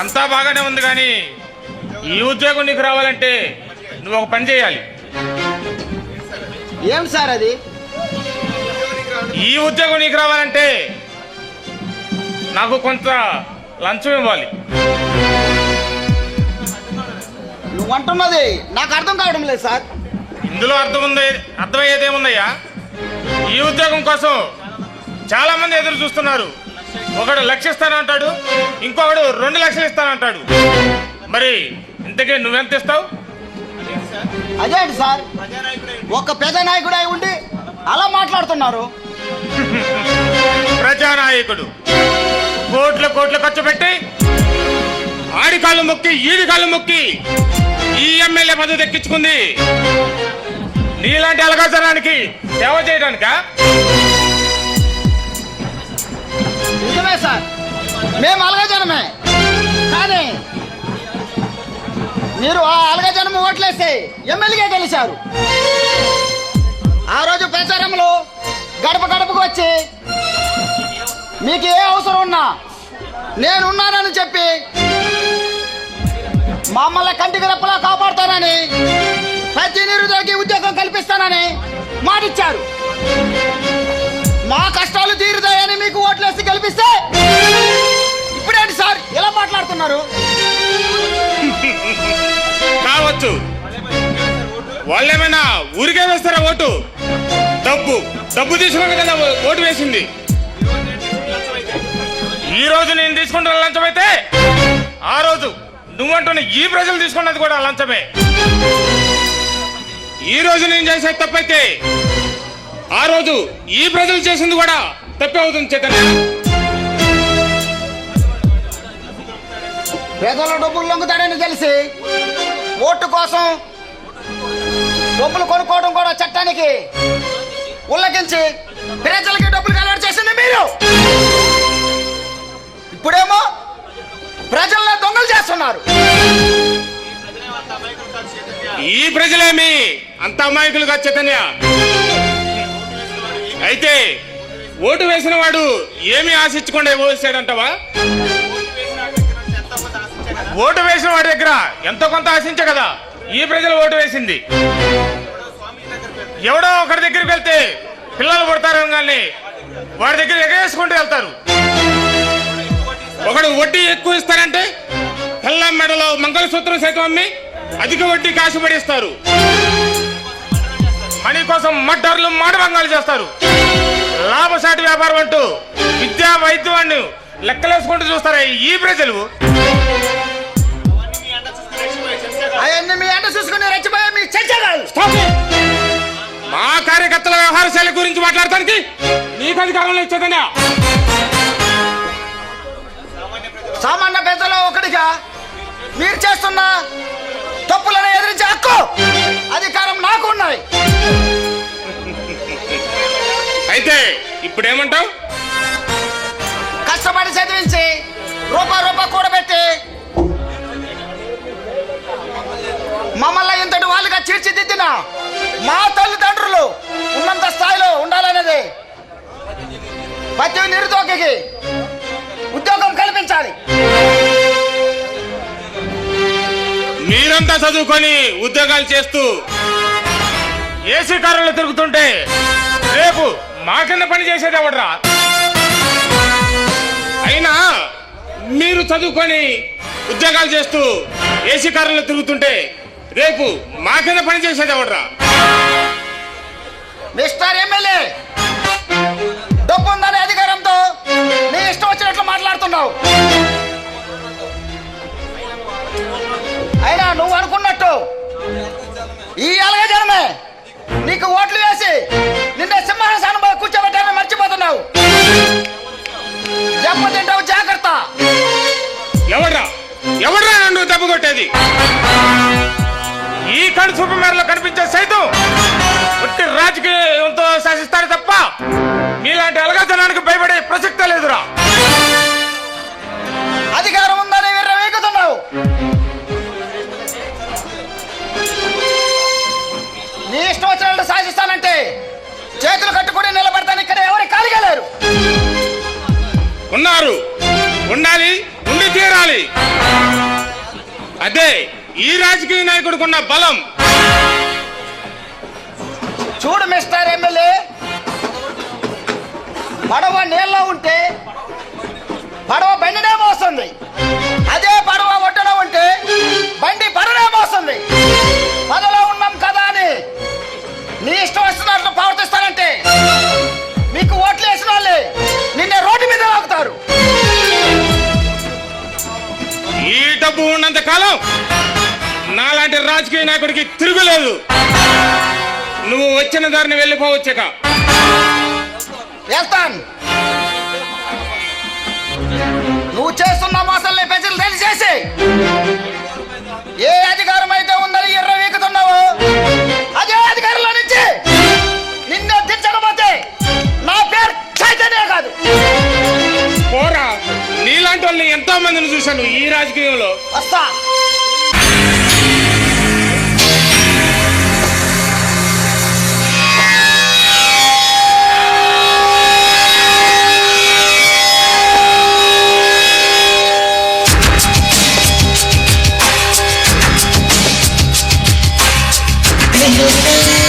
అంతా బాగానే ఉంది కానీ ఈ ఉద్యోగం నీకు రావాలంటే నువ్వు ఒక పని చేయాలి. ఏం సార్ అది? ఈ ఉద్యోగం నీకు రావాలంటే నాకు కొంత లంచం ఇవ్వాలి. నువ్వు అంటున్నది నాకు అర్థం కావడం లేదు సార్. ఇందులో అర్థం ఉంది అర్థమయ్యేది ఏముందయ్యా ఈ ఉద్యోగం కోసం చాలా మంది ఎదురు చూస్తున్నారు. ఒకడు లక్ష ఇస్తానంటాడు ఇంకొకడు రెండు లక్షలు ఇస్తానంటాడు. మరి ఇంతకీ నువ్వెంత ఇస్తావు? అదేంటి సార్. ఒక పెద్ద నాయకుడు అయి ఉండి అలా మాట్లాడుతున్నారు. ప్రజానాయకుడు. కోట్ల కోట్ల ఖర్చు పెట్టి ఆడి కాళ్ళు మొక్కి ఈడి కాళ్ళు మొక్కి ఈ ఎమ్మెల్యే పదవి దక్కించుకుంది నీలాంటి అలగాచనానికి సేవ చేయడానికా? నిజమే సార్. మేము అలగజనమే కానీ మీరు ఆ అలగజనం ఓట్లేస్తే ఎమ్మెల్యేగా గెలిచారు. ఆ రోజు ప్రచారంలో గడప గడపకు వచ్చి మీకు ఏ అవసరం ఉన్నా నేనున్నానని చెప్పి మమ్మల్ని కంటికి రెప్పలా కాపాడుతానని ప్రతి నిరుద్యోగి ఉద్యోగం కల్పిస్తానని మాటిచ్చారు. మా కష్టాలు తీరుతాయని మీకు ఓట్లేసి గెలిపిస్తే ఇప్పుడేంటి సార్? ఎలా మాట్లాడుతున్నారు? కావచ్చు. వాళ్ళేమైనా ఊరికే వేస్తారా ఓటు? డబ్బు. డబ్బు తీసుకుని కదా ఓటు వేసింది. ఈ రోజు నేను తీసుకుంటున్న లంచం అయితే ఆ రోజు నువ్వంటున్న ఈ ప్రజలు తీసుకున్నది కూడా లంచమే. ఈ రోజు నేను చేసే తప్పైతే ఆ రోజు ఈ ప్రజలు చేసింది కూడా తప్పే అవుతుంది చైతన్య. పేదల డబ్బులు లొంగుతాడని తెలిసి ఓటు కోసం డబ్బులు కొనుక్కోవడం కూడా చట్టానికి ఉల్లకించి ప్రజలకి డబ్బులు కలవాటు చేసింది మీరు. ఇప్పుడేమో ప్రజల్లో దొంగలు చేస్తున్నారు. ఈ ప్రజలేమి అంత అమాయకులుగా చైతన్య? అయితే ఓటు వేసిన వాడు ఏమి ఆశించకుండా వేసాడంటవా ఓటు వేసిన వాడి దగ్గర ఎంతో కొంత ఆశించ కదా? ఈ ప్రజలు ఓటు వేసింది. ఎవడో ఒకరి దగ్గరికి వెళ్తే పిల్లలు పుడతారని కానీ వాడి దగ్గర ఎగవేసుకుంటూ వెళ్తారు. ఒకడు వడ్డీ ఎక్కువ ఇస్తారంటే పిల్ల మెడలో మంగళసూత్రం సైతం అమ్మి అధిక వడ్డీ కాసుపడిస్తారు మనీ కోసం మడ్డర్లు మాడభంగాలు చేస్తారు. లాభసాటి వ్యాపారం అంటూ విద్యా వైద్యాన్ని లెక్కలేసుకుంటూ చూస్తారా ఈ ప్రజలు. అవన్నీ మీ అంట చూసుకుని రెచ్చిపోయే మీ చర్చగాలు Stop it! మా కార్యకర్తల వ్యవహార శైలి గురించి మాట్లాడటానికి నీకు అధికారం లేదు చైతన్య. సామాన్య పెద్దలో ఒకటిగా మీరు చేస్తున్న తప్పులను ఎదిరించే హక్కు అధికారం నాకు ఉన్నది. అయితే ఇప్పుడేమంటావు? కష్టపడి చదివించి రూపా రూపా కూడబెట్టి మమ్మల్ని ఇంతటి వాళ్ళుగా తీర్చిదిద్దిన మా తల్లిదండ్రులు ఉన్నంత స్థాయిలో ఉండాలనేది ప్రతి నిరుద్యోగికి ఉద్యోగం కల్పించాలి. మీరంతా చదువుకొని ఉద్యోగాలు చేస్తూ ఏసీ కారులో తిరుగుతుంటే రేపు మా కింద పని చేసేదేవడరా అయినా మీరు చదువుకొని ఉద్యోగాలు చేస్తూ ఏసీ కారులో తిరుగుతుంటే రేపు మా కింద పని చేసేదేవడరా మిస్టర్ ఎమ్మెల్యే డబ్బు ఉందనే అధికారంతో నీ ఇష్టం వచ్చినట్లు మాట్లాడుతున్నావు. ఈ అలగ జనమే నీకు ఓట్లు వేసి నిన్న సింహాసనం మీద కూర్చోబెట్టాలని మర్చిపోతున్నావు. దెబ్బ తింటావు జాగ్రత్త. ఎవడ్రా? ఎవడ్రా నన్ను దెబ్బ కొట్టేది? ఈ కడు సూపర్ మేరలో కనిపించే సైతం ఒట్టి రాజకీయంతో శాసిస్తారు తప్ప మీలాంటి అలగతనానికి భయపడే ప్రసక్తే లేదురా. తినాలి అదే ఈ రాజకీయ నాయకుడికున్న బలం. చూడు మిస్టర్ ఎమ్మెల్యే. పడవ నీళ్ళ ఉంటే పడవ బయట రాజకీయ నాయకుడికి తిరుగులేదు. నువ్వు వచ్చిన దారిని వెళ్ళిపోవచ్చాక వెళ్తాను. నువ్వు చేస్తున్న మోసాలని ప్రజలు తెలిసేసి ఏ అధికారం అయితే ఉందని ఎర్ర వీకుతున్నావో అదే అధికారంలో నుంచి నిన్ను దించకపోతే నా పేరు చైతన్య కాదు. పోరా. నీలాంటి వాళ్ళని ఎంతో మందిని చూశాను ఈ రాజకీయంలో. వస్తా. Thank.